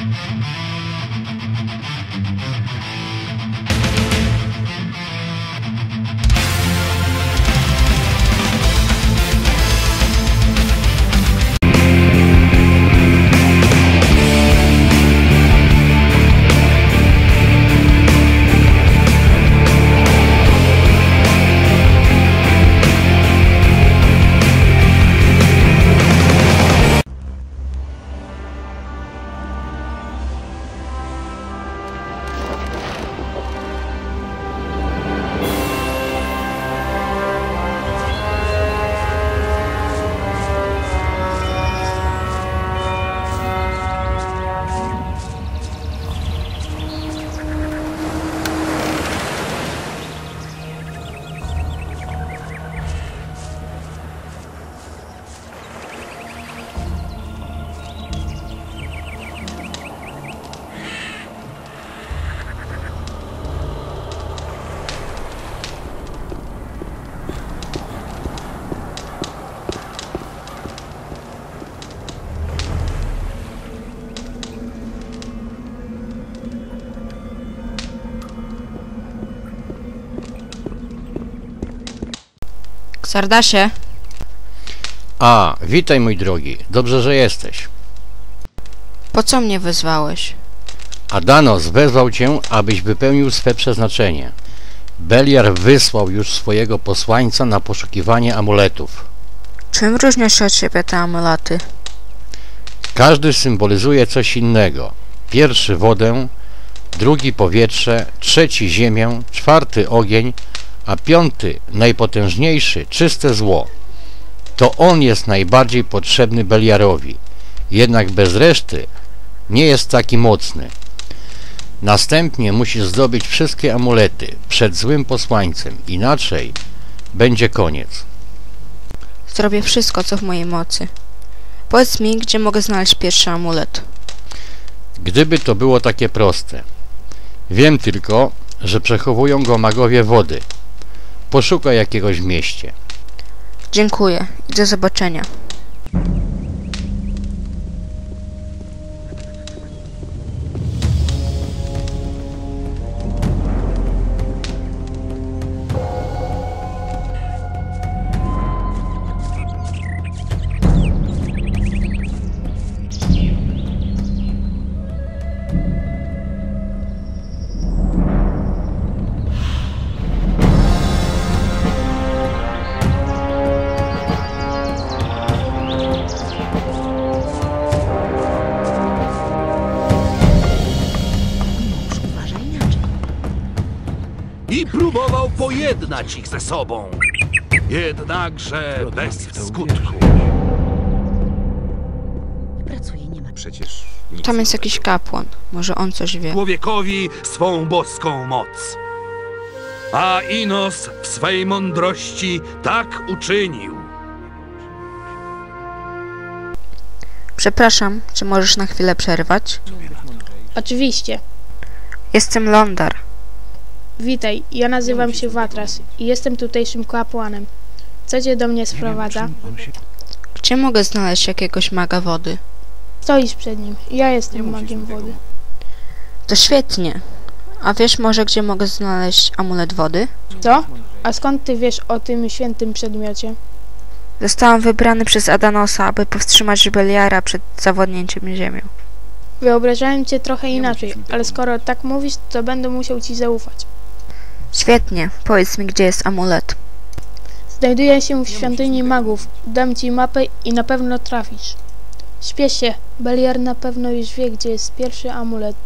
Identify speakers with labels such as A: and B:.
A: Thank you. Sardasie,
B: A, witaj mój drogi, dobrze, że jesteś.
A: po co mnie wezwałeś?
B: Adanos wezwał cię, abyś wypełnił swe przeznaczenie. Beliar wysłał już swojego posłańca na poszukiwanie amuletów.
A: Czym różnią się od siebie te amulety?
B: Każdy symbolizuje coś innego. Pierwszy wodę, drugi powietrze, trzeci ziemię, czwarty ogień, a piąty, najpotężniejszy, czyste zło. To on jest najbardziej potrzebny Beliarowi, jednak bez reszty nie jest taki mocny. Następnie musisz zdobyć wszystkie amulety przed złym posłańcem, inaczej będzie koniec.
A: Zrobię wszystko, co w mojej mocy. Powiedz mi, gdzie mogę znaleźć pierwszy amulet.
B: Gdyby to było takie proste. Wiem tylko, że przechowują go magowie wody. Poszukaj jakiegoś mieście.
A: Dziękuję i do zobaczenia.
C: Próbował pojednać ich ze sobą. Jednakże bez skutku.
D: Pracuje, nie ma.
E: Przecież nic
A: Tam jest jakiś kapłan. Może on coś wie.
C: Człowiekowi swą boską moc. A Inos w swej mądrości tak uczynił.
A: Przepraszam, czy możesz na chwilę przerwać?
F: Oczywiście.
A: Jestem Londar.
F: Witaj, ja nazywam się Watras i jestem tutejszym kapłanem. Co cię do mnie sprowadza?
A: Gdzie mogę znaleźć jakiegoś maga wody?
F: Stoisz przed nim. Ja jestem magiem wody.
A: To świetnie. A wiesz może, gdzie mogę znaleźć amulet wody?
F: Co? A skąd ty wiesz o tym świętym przedmiocie?
A: Zostałam wybrany przez Adanosa, aby powstrzymać Beliara przed zawodnięciem ziemią.
F: Wyobrażałem cię trochę inaczej, ale skoro tak mówisz, to będę musiał ci zaufać.
A: Świetnie. Powiedz mi, gdzie jest amulet.
F: Znajduję się w świątyni magów. Dam ci mapę i na pewno trafisz. Śpiesz się. Beliar na pewno już wie, gdzie jest pierwszy amulet